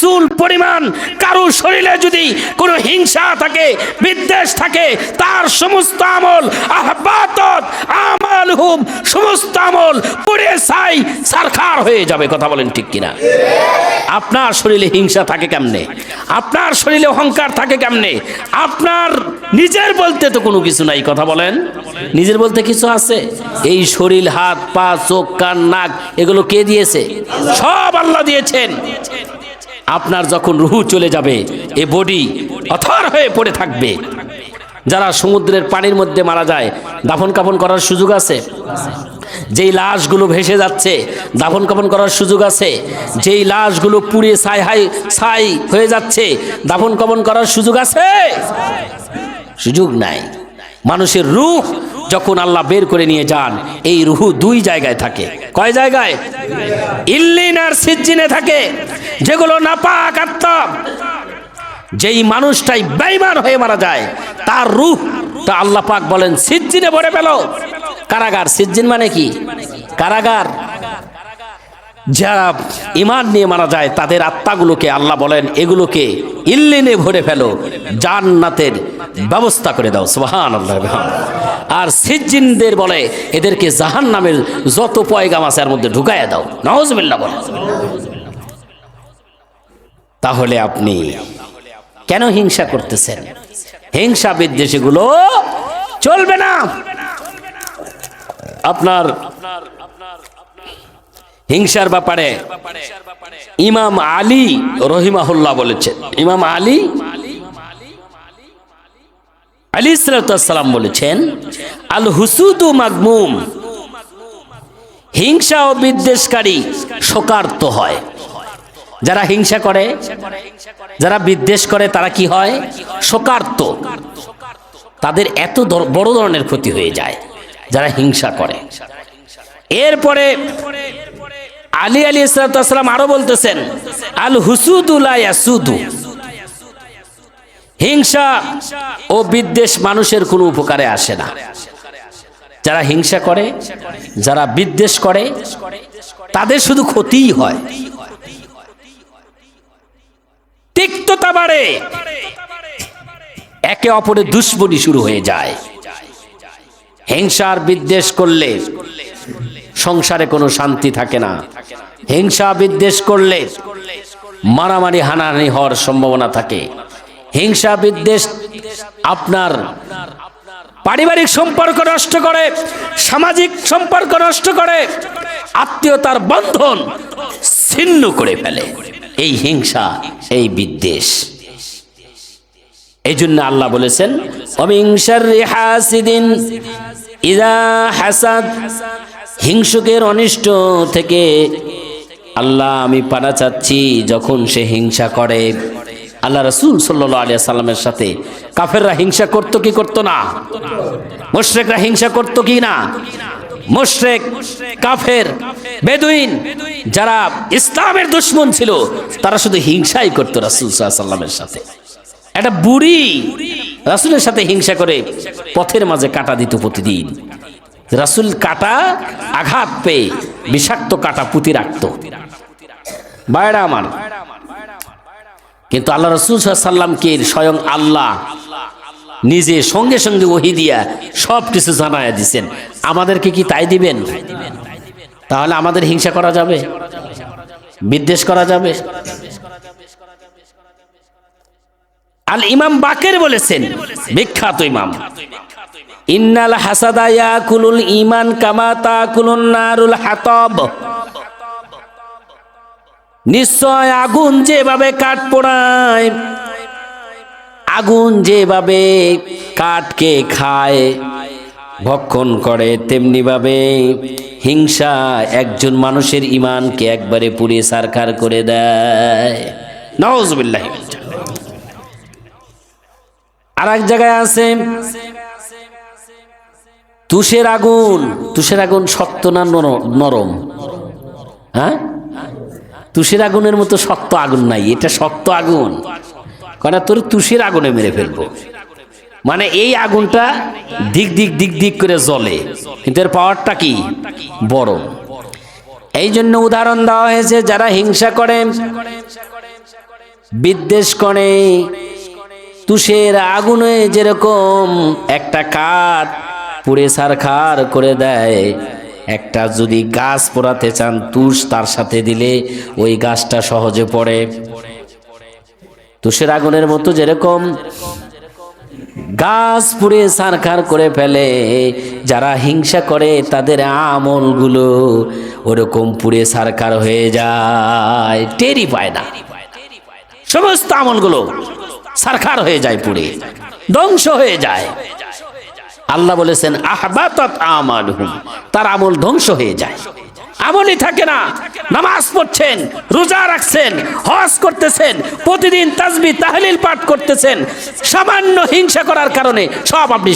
চুল পরিমাণ কারও শরীরে যদি কোনো হিংসা থাকে, বিদ্বেষ থাকে, তার সমস্ত আমল আহবাতত হুম সমস্ত আমল পুড়ে ছাই সারখার হয়ে যাবে, কথা বলেন ঠিক কিনা? আপনার শরীরে হিংসা থাকে কেমনে? আপনার শরীরে অহংকার থাকে কেমনে? আপনার নিজের বলতে তো কোনো কিছু নাই, কথা বলেন। নিজের বলতে কিছু আছে? এই শরীর, হাত, পা, চোখ, কান, নাক, এগুলো কে দিয়েছে? সব আল্লাহ দিয়েছেন। আপনার যখন রুহু চলে যাবে, এ বডি অথর হয়ে পড়ে থাকবে। যারা সমুদ্রের পানির মধ্যে মারা যায়, দাফন কাফন করার সুযোগ আছে? যেই লাশগুলো ভেসে যাচ্ছে, দাফন কাফন করার সুযোগ আছে? যেই লাশগুলো পুড়ে ছাই হাই, ছাই হয়ে যাচ্ছে, দাফন কাফন করার সুযোগ আছে? সুযোগ নাই। মানুষের রূহ যখন আল্লাহ বের করে নিয়ে যান, এই রুহু দুই জায়গায় থাকে। কয় জায়গায়? ইল্লিন আর সিজ্জিনে থাকে। যেগুলো নাপাক, আত্মা। যেই মানুষটাই বেইমান হয়ে মারা যায়, তার রুহ, তা আল্লাহ পাক বলেন, সিজ্জিনে ভরে পেল কারাগার, সিজ্জিন মানে কি? কারাগার। যারা ইমান নিয়ে মারা যায়, তাদের আত্মাগুলোকে আল্লাহ বলেন, এগুলোকে ইল্লিনে ভরে ফেলো, জান্নাতের ব্যবস্থা করে দাও সুবহান আল্লাহ আর সিজ্জিনদের বলে, এদেরকে জাহান নামের যত পয়গাম আছে, এর মধ্যে ঢুকাইয়া দাও। নওয়াজবিল্লাহ বলে। তাহলে আপনি কেন হিংসা করতেছেন? হিংসা বিদ্বেষ এগুলো চলবে না। আপনার হিংসার ব্যাপারে ইমাম আলী রহিমাহুল্লাহ বলেছেন। ইমাম আলী আলী সালাম বলেছেন, আল হুসুদু মাগমুম। হিংসা ও বিদ্বেষকারী শোকার্ত হয়। যারা হিংসা করে, যারা বিদ্বেষ করে, তারা কি হয়? শোকার্ত। তাদের এত বড় ধরনের ক্ষতি হয়ে যায় যারা হিংসা করে। এরপরে আলী আলী ইসলাতাম আরও বলতেছেন, আল হুসুদুলা ইয়াসুদু। হিংসা ও বিদ্বেষ মানুষের কোনো উপকারে আসে না। যারা হিংসা করে, যারা বিদ্বেষ করে, তাদের শুধু ক্ষতিই হয়। তিক্ততা বাড়ে, একে অপরের দুশ্মনী শুরু হয়ে যায়। হিংসার বিদ্বেষ করলে সংসারে কোনো শান্তি থাকে না। হিংসা বিদ্বেষ করলে মারামারি, হানাহানি হওয়ার সম্ভাবনা থাকে। হিংসা বিদ্বেষ আপনার পারিবারিক সম্পর্ক নষ্ট করে, সামাজিক সম্পর্ক নষ্ট করে, আত্মীয়তার বন্ধন ছিন্ন করে ফেলে। এই হিংসা, এই বিদ্বেষ। এই জন্য আল্লাহ বলেছেন অমিংসার হাসিদিন ইদা হাসাদ হিংসুকের অনিষ্ট থেকে আল্লাহ আমি পানা চাচ্ছি যখন সে হিংসা করে। আল্লাহ রসুল সাল্লাহ আলিয়া সাল্লামের সাথে, কাফেররা হিংসা করতো কি করতো না? মোশরেকরা হিংসা করতো কি না? মোশরেক, কাফের, বেদুইন, যারা ইসলামের দুশ্মন ছিল, তারা শুধু হিংসাই করতো রাসুল সাল্লামের সাথে। একটা বুড়ি রাসুলের সাথে হিংসা করে পথের মাঝে কাটা দিত প্রতিদিন। রাসুল কাটা আঘাত পেয়ে বিষাক্ত কাটা পুঁতি রাখত। বাইরা আমার। কিন্তু আল্লাহ রসুল সাল্লামকে স্বয়ং আল্লাহ নিজে সঙ্গে সঙ্গে ওহি দিয়া সব কিছু জানাইয়া দিছেন। আমাদেরকে কি তাই দিবেন? তাহলে আমাদের হিংসা করা যাবে? বিদ্বেষ করা যাবে? আল ইমাম বাকের বলেছেন, বিখ্যাত ইমাম। ইন্নাল হাসাদায়া কুলুল ইমান কামা তা কুলুন নারুল হাতব। নিশ্চয় আগুন যেভাবে কাঠ পোড়ায়, আগুন যেভাবে কাঠকে খায়, ভক্ষণ করে তেমনি ভাবে হিংসা একজন মানুষের ইমানকে একবারে পুড়িয়ে সারখার করে দেয়। নওয়াজবিল্লাহ আর এক জায়গায় আছে তুষের আগুন। তুষের আগুন শক্ত না নর- নরম? হ্যাঁ? তুষের আগুনের মতো শক্ত আগুন নাই। এটা শক্ত আগুন। কেন? তোর তুষের আগুনে মেরে ফেলব। মানে এই আগুনটা দিক দিক দিক দিক করে জ্বলে। কিন্তু এর পাওয়ারটা কি? বড়। এই জন্য উদাহরণ দেওয়া হয়েছে, যারা হিংসা করে, বিদ্বেষ করে তুষের আগুনে যেরকম একটা কাঠ পুড়ে সারখার করে দেয়, একটা যদি গাছ পোড়াতে চান তুষ তার সাথে দিলে ওই গাছটা সহজে পড়ে। তুষের আগুনের মতো যেরকম গাছ পুড়ে সারখার করে ফেলে, যারা হিংসা করে তাদের আমলগুলো ওরকম পুড়ে সারখার হয়ে যায় টেরি পায় না। সমস্ত আমলগুলো সারখার হয়ে যায় পুড়ে, ধ্বংস হয়ে যায়। আল্লাহ বলেছেন আমালহুম, তার আমল ধ্বংস হয়ে যায়। আমলই থাকে না, নামাজ পড়ছেন, রোজা রাখছেন, হজ করতেছেন, প্রতিদিন তাজবি, তাহলিল পাঠ করতেছেন, সামান্য হিংসা করার কারণে সব আপনি